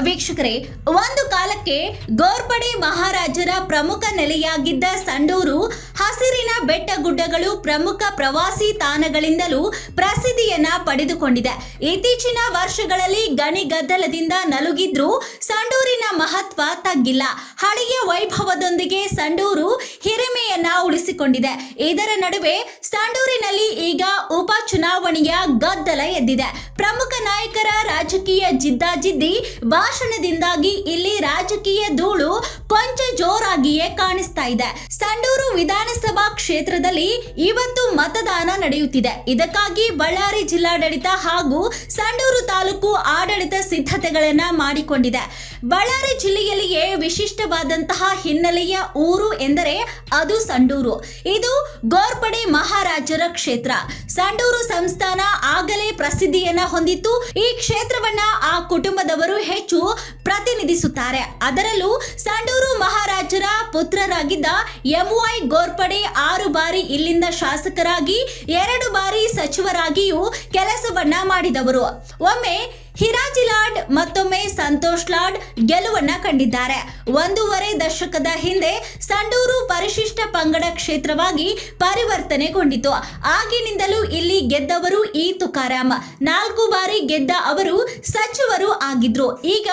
ವೀಕ್ಷಕರೇ, ಒಂದು ಕಾಲಕ್ಕೆ ಗೋರ್ಪಡೆ ಮಹಾರಾಜರ ಪ್ರಮುಖ ನೆಲೆಯಾಗಿದ್ದ ಸಂಡೂರು, ಹಸಿರಿನ ಬೆಟ್ಟ ಗುಡ್ಡಗಳು ಪ್ರಮುಖ ಪ್ರವಾಸಿ ತಾಣಗಳಿಂದಲೂ ಪ್ರಸಿದ್ಧಿಯನ್ನ ಪಡೆದುಕೊಂಡಿದೆ. ಇತ್ತೀಚಿನ ವರ್ಷಗಳಲ್ಲಿ ಗಣಿ ಗದ್ದಲದಿಂದ ನಲುಗಿದ್ರೂ ಸಂಡೂರಿನ ಮಹತ್ವ ತಗ್ಗಿಲ್ಲ. ಹಳೆಯ ವೈಭವದೊಂದಿಗೆ ಸಂಡೂರು ಹಿರಿಮೆಯನ್ನ ಉಳಿಸಿಕೊಂಡಿದೆ. ಇದರ ನಡುವೆ ಸಂಡೂರಿನಲ್ಲಿ ಈಗ ಉಪ ಚುನಾವಣೆಯ ಗದ್ದಲ ಎದ್ದಿದೆ. ಪ್ರಮುಖ ನಾಯಕರ ರಾಜಕೀಯ ಜಿದ್ದಾಜಿದ್ದಿ ಭಾಷಣದಿಂದಾಗಿ ಇಲ್ಲಿ ರಾಜಕೀಯ ಧೂಳು ಕೊಂಚ ಜೋರಾಗಿಯೇ ಕಾಣಿಸ್ತಾ ಇದೆ. ಸಂಡೂರು ವಿಧಾನಸಭಾ ಕ್ಷೇತ್ರದಲ್ಲಿ ಇವತ್ತು ಮತದಾನ ನಡೆಯುತ್ತಿದೆ. ಇದಕ್ಕಾಗಿ ಬಳ್ಳಾರಿ ಜಿಲ್ಲಾಡಳಿತ ಹಾಗೂ ಸಂಡೂರು ತಾಲೂಕು ಆಡಳಿತ ಸಿದ್ಧತೆಗಳನ್ನ ಮಾಡಿಕೊಂಡಿದೆ. ಬಳ್ಳಾರಿ ಜಿಲ್ಲೆಯಲ್ಲಿಯೇ ವಿಶಿಷ್ಟವಾದಂತಹ ಹಿನ್ನೆಲೆಯ ಊರು ಎಂದರೆ ಅದು ಸಂಡೂರು. ಇದು ಗೋರ್ಪಡೆ ಮಹಾರಾಜರ ಕ್ಷೇತ್ರ. ಸಂಡೂರು ಸಂಸ್ಥಾನ ಆಗಲೇ ಪ್ರಸಿದ್ಧಿಯನ್ನ ಹೊಂದಿತ್ತು. ಈ ಕ್ಷೇತ್ರವನ್ನ ಆ ಕುಟುಂಬದವರು ಹೆಚ್ಚು ಪ್ರತಿನಿಧಿಸುತ್ತಾರೆ. ಅದರಲ್ಲೂ ಸಂಡೂರು ಮಹಾರಾಜರ ಪುತ್ರರಾಗಿದ್ದ ಎಂವೈ ಗೋರ್ಪಡೆ ಆರು ಬಾರಿ ಇಲ್ಲಿಂದ ಶಾಸಕರಾಗಿ, ಎರಡು ಬಾರಿ ಸಚಿವರಾಗಿಯೂ ಕೆಲಸವನ್ನ ಮಾಡಿದವರು. ಒಮ್ಮೆ ಹಿರಾಜಿ ಲಾಡ್ ಮತ್ತೊಮ್ಮೆ ಸಂತೋಷ್ ಲಾಡ್ ಗೆಲುವನ್ನ ಕಂಡಿದ್ದಾರೆ. ಒಂದೂವರೆ ದಶಕದ ಹಿಂದೆ ಸಂಡೂರು ಪರಿಶಿಷ್ಟ ಪಂಗಡ ಕ್ಷೇತ್ರವಾಗಿ ಪರಿವರ್ತನೆಗೊಂಡಿತು. ಆಗಿನಿಂದಲೂ ಇಲ್ಲಿ ಗೆದ್ದವರು ಈ ತುಕಾರಾಮ್ ನಾಲ್ಕು ಬಾರಿ ಗೆದ್ದ ಅವರು ಸಚಿವರು ಆಗಿದ್ರು. ಈಗ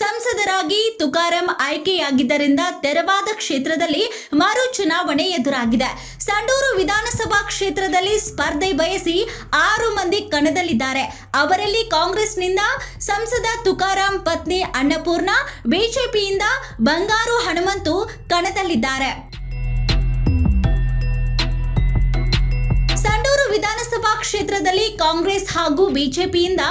ಸಂಸದರಾಗಿ ತುಕಾರಾಮ್ ಆಯ್ಕೆಯಾಗಿದ್ದರಿಂದ ತೆರವಾದ ಕ್ಷೇತ್ರದಲ್ಲಿ ಮರು ಚುನಾವಣೆ ಎದುರಾಗಿದೆ. ಸಂಡೂರು ವಿಧಾನಸಭಾ ಕ್ಷೇತ್ರದಲ್ಲಿ ಸ್ಪರ್ಧೆ ಬಯಸಿ ಆರು ಮಂದಿ ಕಣದಲ್ಲಿದ್ದಾರೆ. ಅವರಲ್ಲಿ ಕಾಂಗ್ರೆಸ್ನಿಂದ ಸಂಸದ ತುಕಾರಾಂ ಪತ್ನಿ ಅನ್ನಪೂರ್ಣ ಬಿಜೆಪಿಯಿಂದ ಬಂಗಾರು ಹನುಮಂತು ಕಣದಲ್ಲಿದ್ದಾರೆ. ಕ್ಷೇತ್ರದಲ್ಲಿ ಕಾಂಗ್ರೆಸ್ ಹಾಗೂ ಬಿಜೆಪಿಯಿಂದ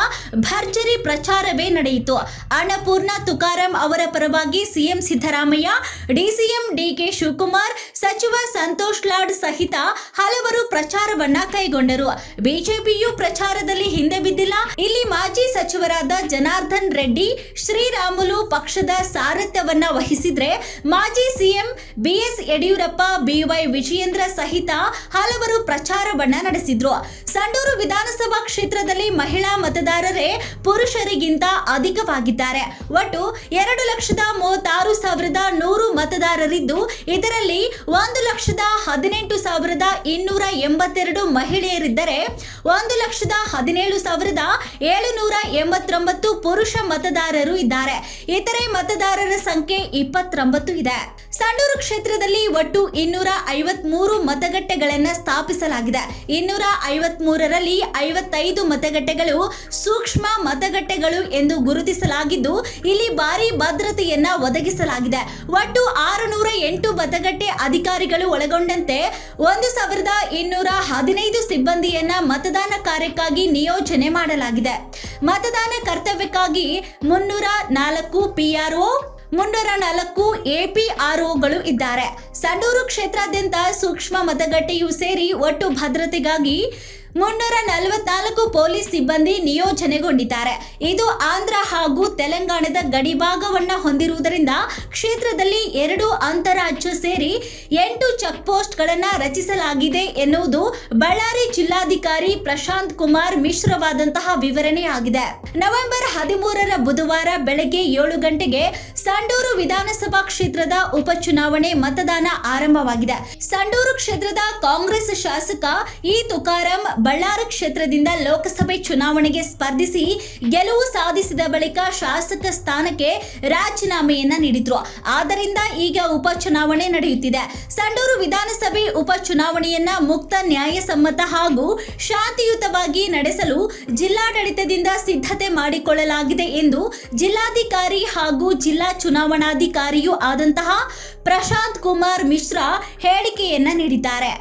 ಭರ್ಜರಿ ಪ್ರಚಾರವೇ ನಡೆಯಿತು. ಅನ್ನಪೂರ್ಣ ತುಕಾರಾಂ ಅವರ ಪರವಾಗಿ CM Siddaramaiah, DCM DK Shivakumar, ಸಚಿವ ಸಂತೋಷ್ ಲಾಡ್ ಸಹಿತ ಹಲವರು ಪ್ರಚಾರವನ್ನ ಕೈಗೊಂಡರು. ಬಿಜೆಪಿಯು ಪ್ರಚಾರದಲ್ಲಿ ಹಿಂದೆ ಬಿದ್ದಿಲ್ಲ. ಇಲ್ಲಿ ಮಾಜಿ ಸಚಿವರಾದ ಜನಾರ್ದನ್ ರೆಡ್ಡಿ, ಶ್ರೀರಾಮುಲು ಪಕ್ಷದ ಸಾರಥ್ಯವನ್ನ ವಹಿಸಿದ್ರೆ ಮಾಜಿ CM BS Yediyurappa BY Vijayendra ಸಹಿತ ಹಲವರು ಪ್ರಚಾರವನ್ನ ನಡೆಸಿದ್ರು. ಸಂಡೂರು ವಿಧಾನಸಭಾ ಕ್ಷೇತ್ರದಲ್ಲಿ ಮಹಿಳಾ ಮತದಾರರೇ ಪುರುಷರಿಗಿಂತ ಅಧಿಕವಾಗಿದ್ದಾರೆ. ಒಟ್ಟು ಎರಡು ಲಕ್ಷದ ಮೂವತ್ತಾರು ಸಾವಿರದ ನೂರು ಮತದಾರರಿದ್ದು, ಇದರಲ್ಲಿ ಒಂದು ಲಕ್ಷದ ಹದಿನೆಂಟು ಸಾವಿರದ ಇನ್ನೂರ ಎಂಬತ್ತೆರಡು ಮಹಿಳೆಯರಿದ್ದರೆ, ಒಂದು ಲಕ್ಷದ ಹದಿನೇಳು ಸಾವಿರದ ಏಳುನೂರ ಎಂಬತ್ತೊಂಬತ್ತು ಪುರುಷ ಮತದಾರರು ಇದ್ದಾರೆ. ಇತರೆ ಮತದಾರರ ಸಂಖ್ಯೆ ಇಪ್ಪತ್ತೊಂಬತ್ತು ಇದೆ. ಸಂಡೂರು ಕ್ಷೇತ್ರದಲ್ಲಿ ಒಟ್ಟು ಇನ್ನೂರ ಐವತ್ಮೂರು ಮತಗಟ್ಟೆಗಳನ್ನು ಸ್ಥಾಪಿಸಲಾಗಿದೆ. ಇನ್ನೂರ ಐವತ್ಮೂರರಲ್ಲಿ ಐವತ್ತೈದು ಮತಗಟ್ಟೆಗಳು ಸೂಕ್ಷ್ಮ ಮತಗಟ್ಟೆಗಳು ಎಂದು ಗುರುತಿಸಲಾಗಿದ್ದು, ಇಲ್ಲಿ ಭಾರಿ ಭದ್ರತೆಯನ್ನ ಒದಗಿಸಲಾಗಿದೆ. ಒಟ್ಟು ಆರುನೂರ ಎಂಟು ಮತಗಟ್ಟೆ ಅಧಿಕಾರಿಗಳು ಒಳಗೊಂಡಂತೆ ಒಂದು ಸಾವಿರದ ಇನ್ನೂರ ಹದಿನೈದು ಸಿಬ್ಬಂದಿಯನ್ನ ಮತದಾನ ಕಾರ್ಯಕ್ಕಾಗಿ ನಿಯೋಜನೆ ಮಾಡಲಾಗಿದೆ. ಮತದಾನ ಕರ್ತವ್ಯಕ್ಕಾಗಿ ಮುನ್ನೂರ ನಾಲ್ಕು ಪಿಆರ್ಒ ಮುನ್ನೂರ ನಾಲ್ಕು ಎಪಿಆರ್ಒಗಳು ಇದ್ದಾರೆ. ಸಂಡೂರು ಕ್ಷೇತ್ರಾದ್ಯಂತ ಸೂಕ್ಷ್ಮ ಮತಗಟ್ಟೆಯೂ ಸೇರಿ ಒಟ್ಟು ಭದ್ರತೆಗಾಗಿ ಮುನ್ನೂರ ನಲವತ್ನಾಲ್ಕು ಪೊಲೀಸ್ ಸಿಬ್ಬಂದಿ ನಿಯೋಜನೆಗೊಂಡಿದ್ದಾರೆ. ಇದು ಆಂಧ್ರ ಹಾಗೂ ತೆಲಂಗಾಣದ ಗಡಿಭಾಗವನ್ನ ಹೊಂದಿರುವುದರಿಂದ ಕ್ಷೇತ್ರದಲ್ಲಿ ಎರಡು ಅಂತರಾಜ್ಯ ಸೇರಿ ಎಂಟು ಚೆಕ್ ಪೋಸ್ಟ್ಗಳನ್ನು ರಚಿಸಲಾಗಿದೆ ಎನ್ನುವುದು ಬಳ್ಳಾರಿ ಜಿಲ್ಲಾಧಿಕಾರಿ ಪ್ರಶಾಂತ್ ಕುಮಾರ್ ಮಿಶ್ರವಾದಂತಹ ವಿವರಣೆಯಾಗಿದೆ. ನವೆಂಬರ್ ಹದಿಮೂರರ ಬುಧವಾರ ಬೆಳಗ್ಗೆ ಏಳು ಗಂಟೆಗೆ ಸಂಡೂರು ವಿಧಾನಸಭಾ ಕ್ಷೇತ್ರದ ಉಪಚುನಾವಣೆ ಮತದಾನ ಆರಂಭವಾಗಿದೆ. ಸಂಡೂರು ಕ್ಷೇತ್ರದ ಕಾಂಗ್ರೆಸ್ ಶಾಸಕ ಇ ತುಕಾರಾಂ ಬಳ್ಳಾರಿ ಕ್ಷೇತ್ರದಿಂದ ಲೋಕಸಭೆ ಚುನಾವಣೆಗೆ ಸ್ಪರ್ಧಿಸಿ ಗೆಲುವು ಸಾಧಿಸಿದ ಬಳಿಕ ಶಾಸಕ ಸ್ಥಾನಕ್ಕೆ ರಾಜೀನಾಮೆಯನ್ನ ನೀಡಿದ್ರು. ಆದ್ದರಿಂದ ಈಗ ಉಪಚುನಾವಣೆ ನಡೆಯುತ್ತಿದೆ. ಸಂಡೂರು ವಿಧಾನಸಭೆ ಉಪಚುನಾವಣೆಯನ್ನ ಮುಕ್ತ ನ್ಯಾಯಸಮ್ಮತ ಹಾಗೂ ಶಾಂತಿಯುತವಾಗಿ ನಡೆಸಲು ಜಿಲ್ಲಾಡಳಿತದಿಂದ ಸಿದ್ಧತೆ ಮಾಡಿಕೊಳ್ಳಲಾಗಿದೆ ಎಂದು ಜಿಲ್ಲಾಧಿಕಾರಿ ಹಾಗೂ ಜಿಲ್ಲಾ ಚುನಾವಣಾಧಿಕಾರಿಯೂ ಆದಂತಹ ಪ್ರಶಾಂತ್ ಕುಮಾರ್ ಮಿಶ್ರಾ ಹೇಳಿಕೆಯನ್ನ ನೀಡಿದ್ದಾರೆ.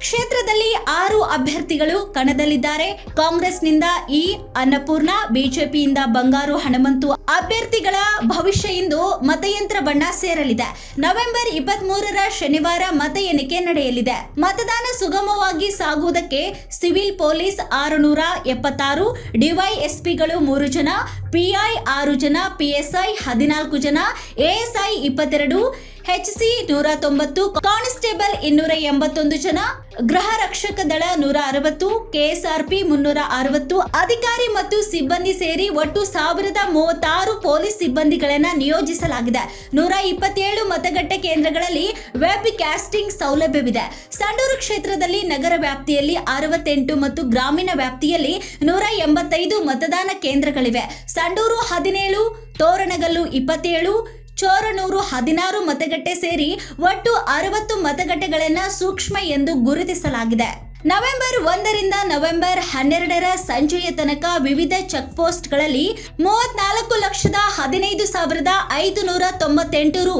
ಕ್ಷೇತ್ರದಲ್ಲಿ ಆರು ಅಭ್ಯರ್ಥಿಗಳು ಕಣದಲ್ಲಿದ್ದಾರೆ. ಕಾಂಗ್ರೆಸ್ನಿಂದ ಇ. ಅನ್ನಪೂರ್ಣ, ಬಿಜೆಪಿಯಿಂದ ಬಂಗಾರು ಹನುಮಂತು ಅಭ್ಯರ್ಥಿಗಳ ಭವಿಷ್ಯ ಇಂದು ಮತಯಂತ್ರ ಬಣ್ಣ ಸೇರಲಿದೆ. ನವೆಂಬರ್ ಇಪ್ಪತ್ತ್ ಮೂರರ ಶನಿವಾರ ಮತ ಎಣಿಕೆ ನಡೆಯಲಿದೆ. ಮತದಾನ ಸುಗಮವಾಗಿ ಸಾಗುವುದಕ್ಕೆ ಸಿವಿಲ್ ಪೊಲೀಸ್ ಆರುನೂರ ಎಪ್ಪತ್ತಾರು, ಡಿವೈಎಸ್ಪಿಗಳು ಮೂರು ಜನ, ಪಿಐ ಆರು ಜನ, ಪಿಎಸ್ಐ ಹದಿನಾಲ್ಕು ಜನ, ಎಎಸ್ಐ ಇಪ್ಪತ್ತೆರಡು ಎಚ್ಸಿ ನೂರ ತೊಂಬತ್ತು, ಕಾನ್ಸ್ಟೇಬಲ್ ಇನ್ನೂರ ಎಂಬತ್ತೊಂದು ಜನ, ಗೃಹ ರಕ್ಷಕ ದಳ ನೂರ ಅರವತ್ತು, ಕೆಎಸ್ಆರ್ಪಿ ಮುನ್ನೂರ ಅರವತ್ತು, ಅಧಿಕಾರಿ ಮತ್ತು ಸಿಬ್ಬಂದಿ ಸೇರಿ ಒಟ್ಟು ಸಾವಿರದ ಮೂವತ್ತಾರು ಪೊಲೀಸ್ ಸಿಬ್ಬಂದಿಗಳನ್ನ ನಿಯೋಜಿಸಲಾಗಿದೆ. ನೂರ ಇಪ್ಪತ್ತೇಳು ಮತಗಟ್ಟೆ ಕೇಂದ್ರಗಳಲ್ಲಿ ವೆಬ್ ಕ್ಯಾಸ್ಟಿಂಗ್ ಸೌಲಭ್ಯವಿದೆ. ಸಂಡೂರು ಕ್ಷೇತ್ರದಲ್ಲಿ ನಗರ ವ್ಯಾಪ್ತಿಯಲ್ಲಿ ಅರವತ್ತೆಂಟು ಮತ್ತು ಗ್ರಾಮೀಣ ವ್ಯಾಪ್ತಿಯಲ್ಲಿ ನೂರ ಎಂಬತ್ತೈದು ಮತದಾನ ಕೇಂದ್ರಗಳಿವೆ. ಸಂಡೂರು ಹದಿನೇಳು, ತೋರಣಗಲ್ಲು ಇಪ್ಪತ್ತೇಳು ಚೋರನೂರು ಹದಿನಾರು ಮತಗಟ್ಟೆ ಸೇರಿ ಒಟ್ಟು ಅರವತ್ತು ಮತಗಟ್ಟೆಗಳನ್ನು ಸೂಕ್ಷ್ಮ ಎಂದು ಗುರುತಿಸಲಾಗಿದೆ. ನವೆಂಬರ್ ಒಂದರಿಂದ ನವೆಂಬರ್ ಹನ್ನೆರಡರ ಸಂಜೆಯ ತನಕ ವಿವಿಧ ಚೆಕ್ ಪೋಸ್ಟ್ಗಳಲ್ಲಿ ಮೂವತ್ನಾಲ್ಕು ಲಕ್ಷದ ಹದಿನೈದು ಸಾವಿರದ ಐದು ನೂರ ತೊಂಬತ್ತೆಂಟು ರು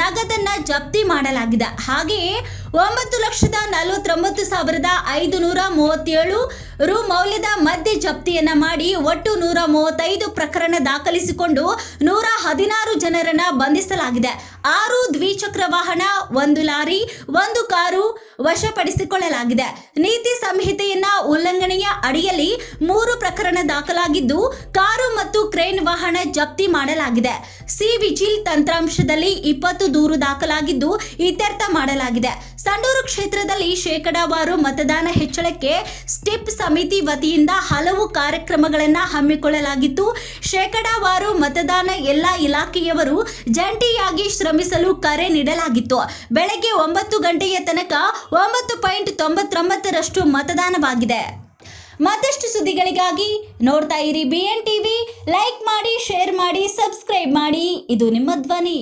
ನಗದನ್ನ ಜಪ್ತಿ ಮಾಡಲಾಗಿದೆ. ಹಾಗೆಯೇ ಒಂಬತ್ತು ಲಕ್ಷದ ನಲವತ್ತೊಂಬತ್ತು ಸಾವಿರದ ಐದು ನೂರ ಮೂವತ್ತೇಳು ರು ಮೌಲ್ಯದ ಮದ್ಯ ಜಪ್ತಿಯನ್ನ ಮಾಡಿ ಒಟ್ಟು ನೂರ ಮೂವತ್ತೈದು ಪ್ರಕರಣ ದಾಖಲಿಸಿಕೊಂಡು ನೂರ ಹದಿನಾರು ಜನರನ್ನ ಬಂಧಿಸಲಾಗಿದೆ. ಆರು ದ್ವಿಚಕ್ರ ವಾಹನ, ಒಂದು ಲಾರಿ, ಒಂದು ಕಾರು ವಶಪಡಿಸಿಕೊಳ್ಳಲಾಗಿದೆ. ನೀತಿ ಸಂಹಿತೆಯನ್ನ ಉಲ್ಲಂಘನೆಯ ಅಡಿಯಲ್ಲಿ ಮೂರು ಪ್ರಕರಣ ದಾಖಲಾಗಿದ್ದು ಕಾರು ಮತ್ತು ಕ್ರೇನ್ ವಾಹನ ಜಪ್ತಿ ಮಾಡಲಾಗಿದೆ. ಸಿ ವಿಜಿಲ್ ತಂತ್ರಾಂಶದಲ್ಲಿ ಇಪ್ಪತ್ತು ದೂರು ದಾಖಲಾಗಿದ್ದು ಇತ್ಯರ್ಥ ಮಾಡಲಾಗಿದೆ. ಸಂಡೂರು ಕ್ಷೇತ್ರದಲ್ಲಿ ಶೇಕಡಾವಾರು ಮತದಾನ ಹೆಚ್ಚಳಕ್ಕೆ ಸ್ಟಿಪ್ ಸಮಿತಿ ವತಿಯಿಂದ ಹಲವು ಕಾರ್ಯಕ್ರಮಗಳನ್ನು ಹಮ್ಮಿಕೊಳ್ಳಲಾಗಿತ್ತು. ಶೇಕಡಾವಾರು ಮತದಾನ ಎಲ್ಲ ಇಲಾಖೆಯವರು ಜಂಟಿಯಾಗಿ ಶ್ರಮಿಸಲು ಕರೆ ನೀಡಲಾಗಿತ್ತು. ಬೆಳಗ್ಗೆ ಒಂಬತ್ತು ಗಂಟೆಯ ತನಕ ಒಂಬತ್ತು ಪಾಯಿಂಟ್ ತೊಂಬತ್ತೊಂಬತ್ತರಷ್ಟು ಮತದಾನವಾಗಿದೆ. ಮತ್ತಷ್ಟು ಸುದ್ದಿಗಳಿಗಾಗಿ ನೋಡ್ತಾ ಇರಿ ಬಿ ಎನ್ ಟಿವಿ ಲೈಕ್ ಮಾಡಿ ಶೇರ್ ಮಾಡಿ ಸಬ್ಸ್ಕ್ರೈಬ್ ಮಾಡಿ. ಇದು ನಿಮ್ಮ ಧ್ವನಿ.